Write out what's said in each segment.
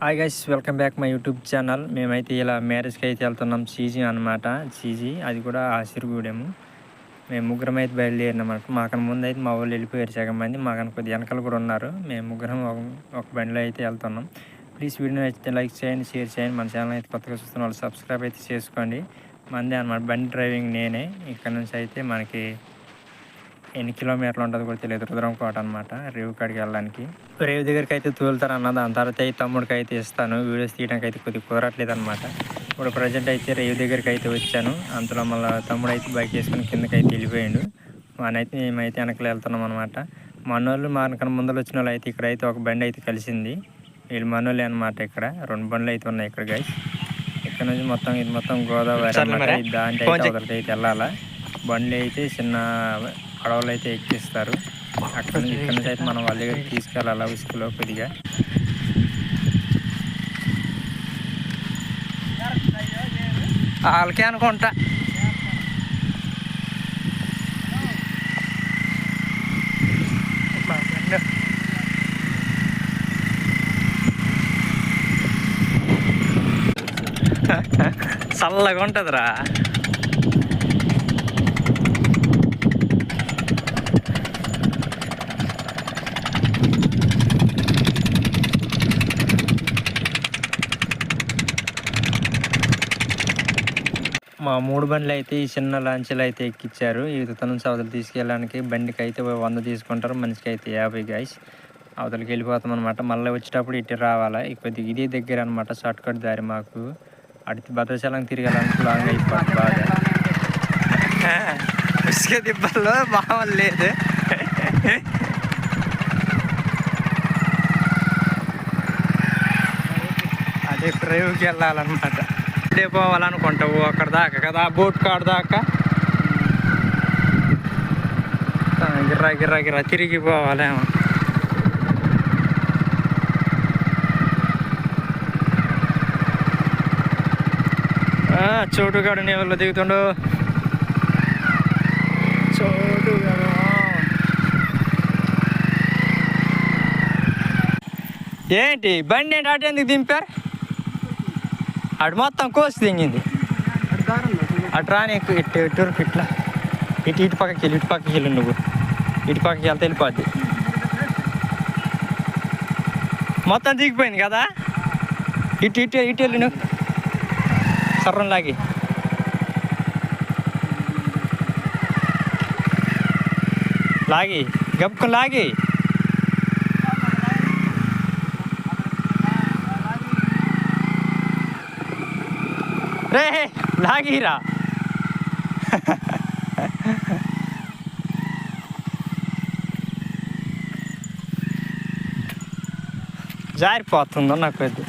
Hi guys welcome back my YouTube channel మేమైతే ఇలా మ్యారేజ్కి అయితే వెళ్తున్నాం. సీజీ అనమాట సీజీ అది కూడా ఆశీర్గూడెము మేము ముగ్గురం అయితే బయలుదేరినామన్నమాట మాకన ముందు అయితే మా వాళ్ళు వెళ్ళిపోయారు సగం మంది. మాకన కొద్ది వెనకాల కూడా ఉన్నారు. మేము ముగ్గురం ఒక ఒక బండిలో అయితే వెళ్తున్నాం. ప్లీజ్ వీడియో నచ్చితే లైక్ చేయండి షేర్ చేయండి. మన ఛానల్ అయితే కొత్తగా చూస్తున్న వాళ్ళు సబ్స్క్రైబ్ అయితే చేసుకోండి. మందే అనమాట బండి డ్రైవింగ్ నేనే. ఇక్కడ నుంచి అయితే మనకి ఎన్ని కిలోమీటర్లు ఉంటుందో కూడా తెలియదు. రుద్రం కోట అనమాట రేవు కాడికి వెళ్ళడానికి. రేవు దగ్గరికి అయితే తోలుతారు అన్న దాని తర్వాత అయితే తమ్ముడికి అయితే ఇస్తాను. వీడియోస్ తీయడానికి అయితే కొద్దిగా కుదరట్లేదు అనమాట ఇప్పుడు ప్రజెంట్ అయితే రేవు దగ్గరికి అయితే వచ్చాను. అంతలో మళ్ళీ తమ్ముడు అయితే బైక్ వేసుకొని కిందకి అయితే వెళ్ళిపోయాడు. వానైతే మేమైతే వెనకలు వెళ్తున్నాం అనమాట మనోళ్ళు మనకన్నా ముందర వచ్చిన వాళ్ళు అయితే ఇక్కడ అయితే ఒక బండి అయితే కలిసింది. వీళ్ళు మనోళ్ళే అనమాట ఇక్కడ. రెండు బండ్లు అయితే ఉన్నాయి ఇక్కడ గైస్ ఇక్కడ నుంచి మొత్తం ఇది మొత్తం గోదావరి దాంట్లో అయితే వెళ్ళాలా? బండ్లు అయితే చిన్న పడవలు అయితే ఎక్కిస్తారు. అక్కడ నుంచి ఇక్కడ నుంచి అయితే మనం వాళ్ళ దగ్గరికి తీసుకెళ్ళాలి ఉసుకులో కొద్దిగా. వాళ్ళకే అనుకుంటా. చల్లగా ఉంటుందిరా మా మూడు బండ్లు అయితే ఈ చిన్న లాంచీలు అయితే ఎక్కిచ్చారు. ఈ తన అవతలు తీసుకెళ్ళడానికి బండికి అయితే వంద తీసుకుంటారు. మనిషికి అయితే యాభై గాయస్. అవతలకి వెళ్ళిపోతాం అనమాట మళ్ళీ వచ్చేటప్పుడు ఇటు రావాలా? ఈ కొద్దిగా ఇదే దగ్గర అనమాట షార్ట్ కట్ దారి మాకు. అడితే భద్రశాలం తిరగాలంటే లాంగ్ అయిపోతుంది బాగా. ఇసుక దిబ్బల్లో మామూలు లేదు. అదే డ్రైవ్కి వెళ్ళాలన్నమాట. ఇదే పోవాలనుకుంటావు అక్కడ దాకా కదా బోట్ కాడ దాకా? గిర్రా గిర్రా గిర్రా తిరిగి పోవాలేమో. చోటు చోటుగాడు నీళ్ళు దిగుతుండు. చోటుగాడు ఏంటి బండి ఏంటి అటు ఎందుకు దింపారు? అటు మొత్తం కోసి దింగింది అటు రాని ఎక్కువ ఇటు ఇట్లా. ఇటు ఇటు పక్కకి వెళ్ళి ఇటు పక్కకి వెళ్ళి నువ్వు. ఇటు పక్కకి వెళ్తే వెళ్ళిపోద్ది. మొత్తం దిగిపోయింది కదా? ఇటు ఇటు ఇటు వెళ్ళి నువ్వు. సర్రం లాగి. లాగి గప్పుకొని లాగి. రే లాగిరా. జారిపోతుందో నాకు అది.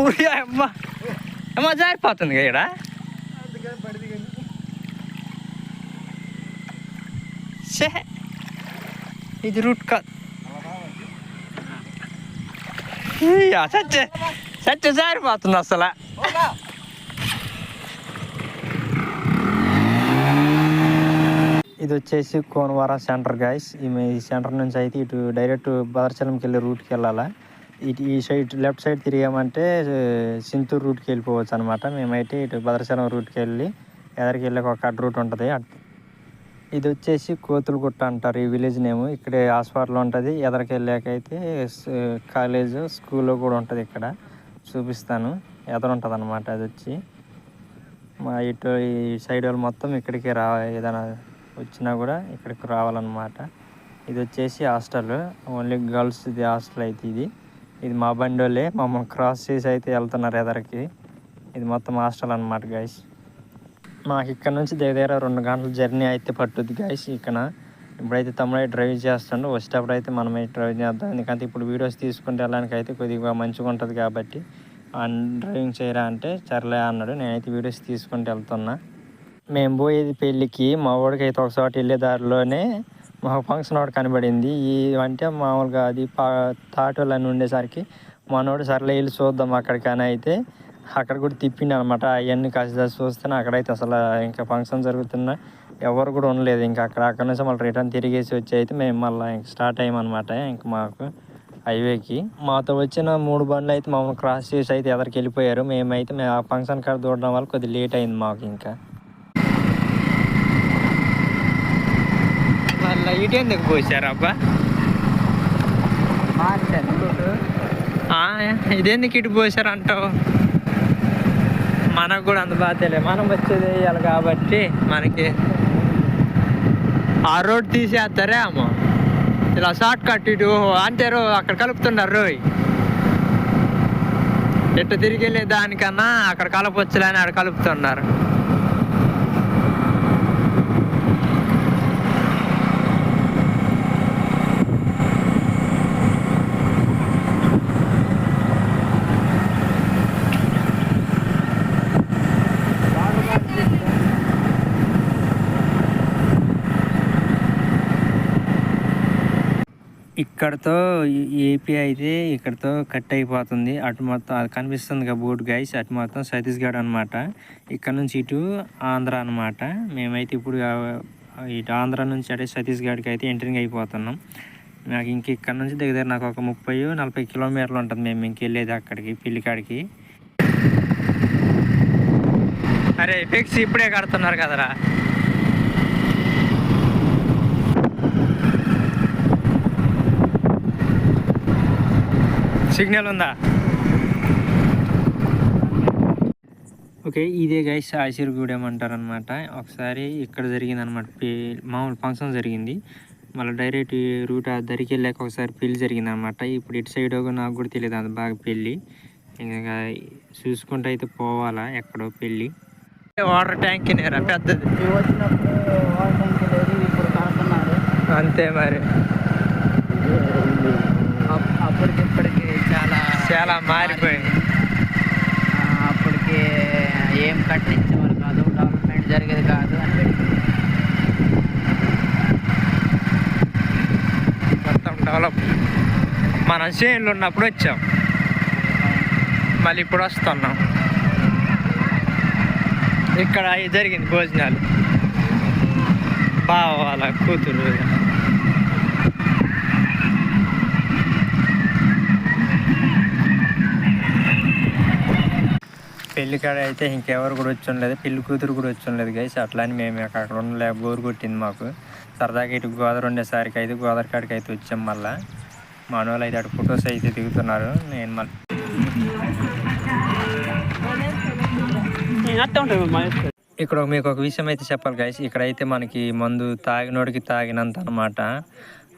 ఊరియా అమ్మ. అమ్మ జారిపోతుంది ఇక్కడ ఛే ఇది రూట్ కాదు. ఇయ్యా, చచ్చే చచ్చే జారిపోతుంది అసలు. ఇది వచ్చేసి కోనవర సెంటర్ గాయస్ ఈ సెంటర్ నుంచి అయితే ఇటు డైరెక్ట్ భద్రాచలంకి వెళ్ళే రూట్కి వెళ్ళాలా. ఇటు ఈ సైడ్ లెఫ్ట్ సైడ్ తిరిగామంటే సింతూరు రూట్కి వెళ్ళిపోవచ్చు అనమాట మేమైతే ఇటు భద్రాచలం రూట్కి వెళ్ళి ఎదరికి వెళ్ళాక ఒక అడ్డ రూట్ ఉంటుంది. ఇది వచ్చేసి కోతులగుట్ట అంటారు. ఈ విలేజ్ నేమ్. ఇక్కడే హాస్పిటల్ ఉంటుంది. ఎదరికి వెళ్ళాకైతే కాలేజ్ స్కూల్లో కూడా ఉంటుంది ఇక్కడ. చూపిస్తాను. ఎదురుంటుంది అనమాట అది వచ్చి. మా ఇటు ఈ సైడ్ వాళ్ళు మొత్తం ఇక్కడికి రా ఏదైనా వచ్చినా కూడా ఇక్కడికి రావాలన్నమాట. ఇది వచ్చేసి హాస్టల్. ఓన్లీ గర్ల్స్ ఇది హాస్టల్ అయితే ఇది. ఇది మా బండి వాళ్ళే. మమ్మల్ని క్రాస్ చేసి అయితే వెళ్తున్నారు ఎదరికి. ఇది మొత్తం హాస్టల్ అనమాట గైస్ మాకు ఇక్కడ నుంచి దగ్గర దగ్గర రెండు గంటల జర్నీ అయితే పట్టుద్ది గైస్ ఇక్కడ. ఇప్పుడైతే తమ్ముడు డ్రైవ్ చేస్తాడు. వచ్చేటప్పుడు అయితే మనమే డ్రైవ్ చేద్దాం. ఎందుకంటే ఇప్పుడు వీడియోస్ తీసుకుంటే వెళ్ళడానికి అయితే కొద్దిగా మంచిగా ఉంటుంది కాబట్టి డ్రైవింగ్ చేయరా అంటే సర్లే అన్నాడు. నేనైతే వీడియోస్ తీసుకుంటూ వెళ్తున్నా. మేము పోయేది పెళ్ళికి మా వాడికి అయితే ఒకసారి వెళ్ళే దారిలోనే మా ఫంక్షన్ ఒకటి కనబడింది. ఈ అంటే మామూలుగా అది పా తాటోళ్ళని అని ఉండేసరికి మనోడు సర్లే వెళ్ళి చూద్దాం అక్కడికైనా అయితే అక్కడ కూడా తిప్పిండి అనమాట. అవన్నీ కాస్త చూస్తే అక్కడైతే అసలు ఇంకా ఫంక్షన్ జరుగుతున్నా. ఎవరు కూడా ఉండలేదు. ఇంకా అక్కడ అక్కడ నుంచి మళ్ళీ రిటర్న్ తిరిగేసి వచ్చి అయితే మేము మళ్ళీ ఇంక స్టార్ట్ అయ్యామన్నమాట. ఇంక మాకు హైవేకి మాతో వచ్చిన మూడు బండ్లు అయితే మమ్మల్ని క్రాస్ చేసి అయితే ఎదరికి వెళ్ళిపోయారు. మేమైతే మేము ఆ ఫంక్షన్ కాడ చూడడం వల్ల కొద్దిగా లేట్ అయింది మాకు ఇంకా. మళ్ళీ ఇటు ఎందుకు పోసారు అబ్బా? ఆ, ఇదెందుకు ఇటు పోసారు అంటావు మనకు కూడా అంత బాధలే మనం వచ్చేది వేయాలి కాబట్టి మనకి ఆ రోడ్ తీసేస్తారే అమ్మో. ఇలా షార్ట్ కట్ ఇటు అంటారు అక్కడ కలుపుతున్నారు రోయ్. ఎట్టు తిరిగి వెళ్ళే దానికన్నా అక్కడ కలపొచ్చులే అని అక్కడ కలుపుతున్నారు. ఇక్కడతో ఏపీ అయితే ఇక్కడతో కట్ అయిపోతుంది. అటు మొత్తం అది కనిపిస్తుంది కదా బోర్డు గైస్ అటు మొత్తం ఛత్తీస్గఢ్ అనమాట ఇక్కడ నుంచి ఇటు ఆంధ్ర అనమాట మేమైతే ఇప్పుడు ఇటు ఆంధ్ర నుంచి అటే ఛత్తీస్గఢ్కి అయితే ఎంటరింగ్ అయిపోతున్నాం. నాకు ఇంక ఇక్కడ నుంచి దగ్గర నాకు ఒక ముప్పై నలభై కిలోమీటర్లు ఉంటుంది మేము ఇంక వెళ్ళేది అక్కడికి పిల్లికాడికి అరే ఫిక్స్ ఇప్పుడే కడుతున్నారు కదరా. సిగ్నల్ ఉందా? ఓకే ఇదే గైస్ ఆశీర్గూడెం అంటారు అనమాట ఒకసారి ఇక్కడ జరిగింది అనమాట మామూలు ఫంక్షన్ జరిగింది. మళ్ళీ డైరెక్ట్ ఈ రూట్ ఆ దరికి వెళ్ళాక ఒకసారి పెళ్ళి జరిగింది అనమాట ఇప్పుడు ఇటు సైడ్ నాకు కూడా తెలియదు అంత బాగా పెళ్ళి. ఇంకా చూసుకుంటూ అయితే పోవాలా ఎక్కడో పెళ్ళి. వాటర్ ట్యాంక్ నేరా పెద్దది. అంతే మరి. చాలా మారిపోయింది. అప్పటికి ఏం కట్టించేవారు కాదు డెవలప్మెంట్ జరిగేది కాదు అని మొత్తం డెవలప్. మనం చేనులు ఉన్నప్పుడు వచ్చాం. మళ్ళీ ఇప్పుడు వస్తున్నాం. ఇక్కడ అవి జరిగింది భోజనాలు. బావ వాళ్ళ కూతురు. పెళ్ళి కాడ అయితే ఇంకెవరు కూడా వచ్చి ఉండలేదు. పెళ్ళి కూతురు కూడా వచ్చి ఉండలేదు గైస్ అట్లా అని మేము అక్కడ ఉండలే బోర్ కొట్టింది మాకు. సరదాగా ఇటు గోదావరి ఉండేసరికి అయితే గోదావరి కాడికి అయితే వచ్చాం మళ్ళా. మా వాళ్ళు అయితే అటు ఫొటోస్ అయితే దిగుతున్నారు. నేను మళ్ళీ ఇక్కడ మీకు ఒక విషయం అయితే చెప్పాలి గైస్ ఇక్కడైతే మనకి మందు తాగినోడికి తాగినంత అనమాట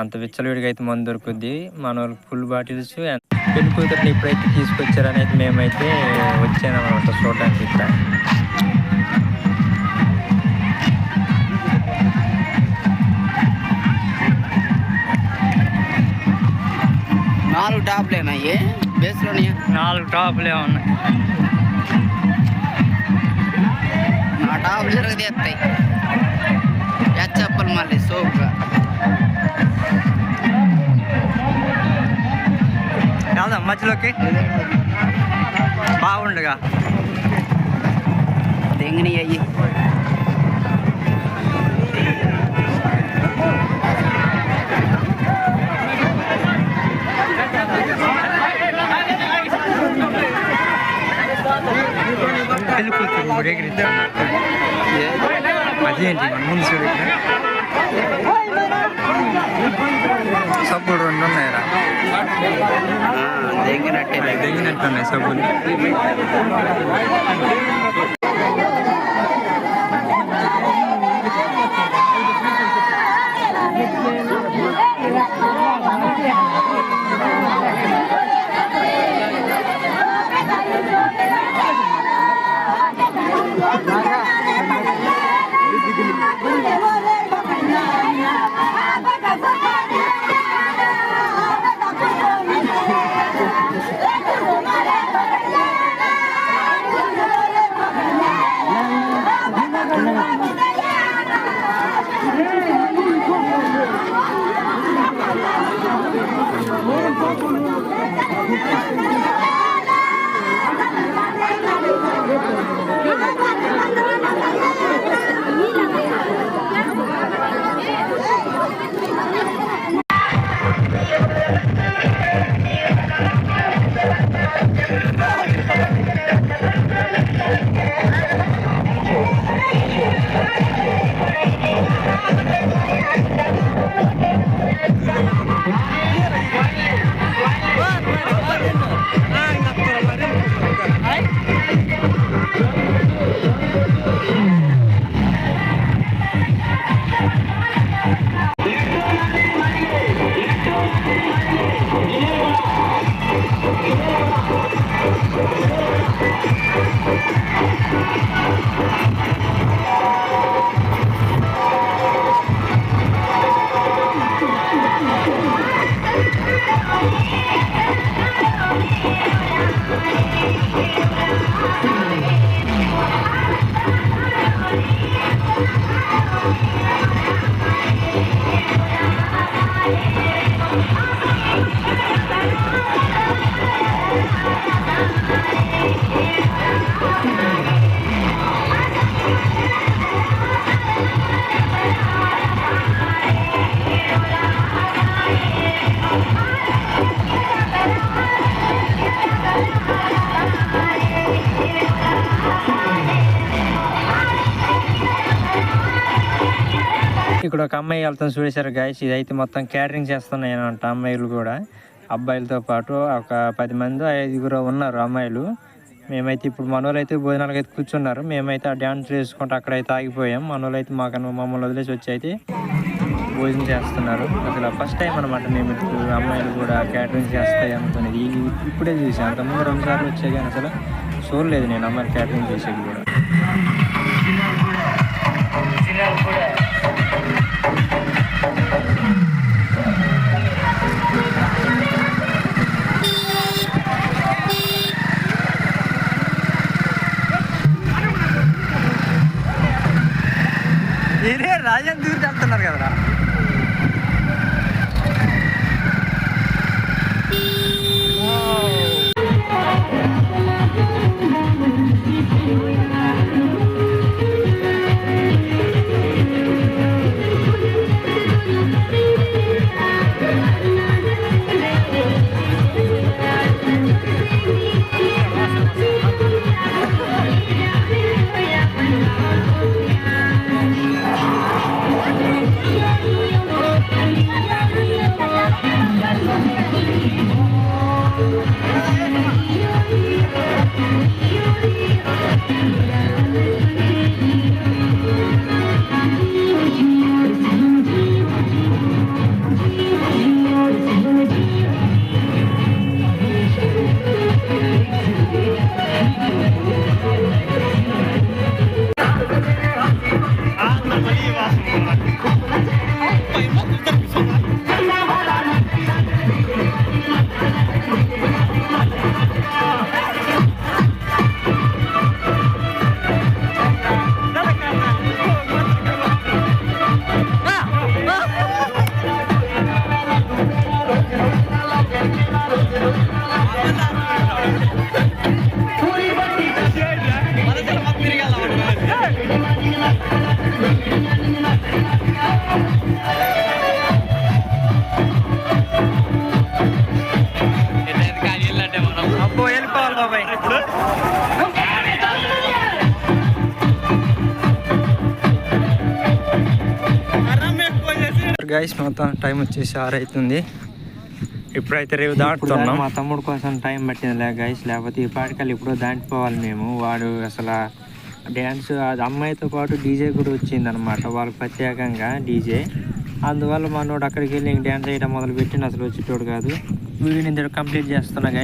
అంత విచ్చలవిడిగా అయితే మందు దొరుకుద్ది. మన వాళ్ళకి ఫుల్ బాటిల్స్ పెళ్ళి కూతురుని ఇప్పుడైతే తీసుకొచ్చారనేది మేమైతే వచ్చానమాట చూడడానికి ఇక్కడ. నాలుగు టాప్లేనా బేస్లోనే నాలుగు టాపులే ఉన్నాయి. ఆ టాప్ జరగదీస్తాయి చెప్పాలి మళ్ళీ సోపుగా. వెళ్దాం మధ్యలోకి బాగుండగా దెంగని అయ్యి పెళ్లి కూతురు ఊరేగించారు అదేంటి మన ముందు చూడు దిగినట్టు ఉన్నాయి Thank ఒక అమ్మాయి వెళ్తాం చూడేశారు గాయస్ ఇదైతే మొత్తం క్యాటరింగ్ చేస్తున్నాయి అనమాట అమ్మాయిలు కూడా. అబ్బాయిలతో పాటు ఒక పది మంది ఐదుగురు ఉన్నారు అమ్మాయిలు. మేమైతే ఇప్పుడు మనోళ్ళు అయితే భోజనాలకు అయితే కూర్చున్నారు. మేమైతే ఆ డ్యాన్స్ చేసుకుంటూ అక్కడైతే ఆగిపోయాం. మనోళ్ళు అయితే మాకన్నా మమ్మల్ని వదిలేసి వచ్చి అయితే భోజనం చేస్తున్నారు. అసలు ఫస్ట్ టైం అనమాట మేము ఇప్పుడు అమ్మాయిలు కూడా క్యాటరింగ్ చేస్తాయి అనుకునేది. ఇప్పుడే చూసాను అంతకుముందు రెండు సార్లు వచ్చాయి కానీ అసలు చూడలేదు నేను అమ్మాయిలు క్యాటరింగ్ చేసేది కూడా. ఇదే రాజన్ వెళ్తున్నారు కదరా? గైస్ మొత్తం టైం వచ్చేసి ఆరు అవుతుంది ఇప్పుడైతే రేపు దాటుతున్నాం. మా తమ్ముడు కోసం టైం పట్టింది లే గైస్ లేకపోతే ఈ పాటికల్ ఇప్పుడు దాటిపోవాలి మేము. వాడు అసలు డ్యాన్స్ అది అమ్మాయితో పాటు డీజే కూడా వచ్చింది అనమాట వాళ్ళకి ప్రత్యేకంగా డీజే అందువల్ల మనోడు అక్కడికి వెళ్ళి డ్యాన్స్ చేయడం మొదలు పెట్టిండు అసలు వచ్చేటోడు కాదు. వీడిని కంప్లీట్ చేస్తున్నా గైస్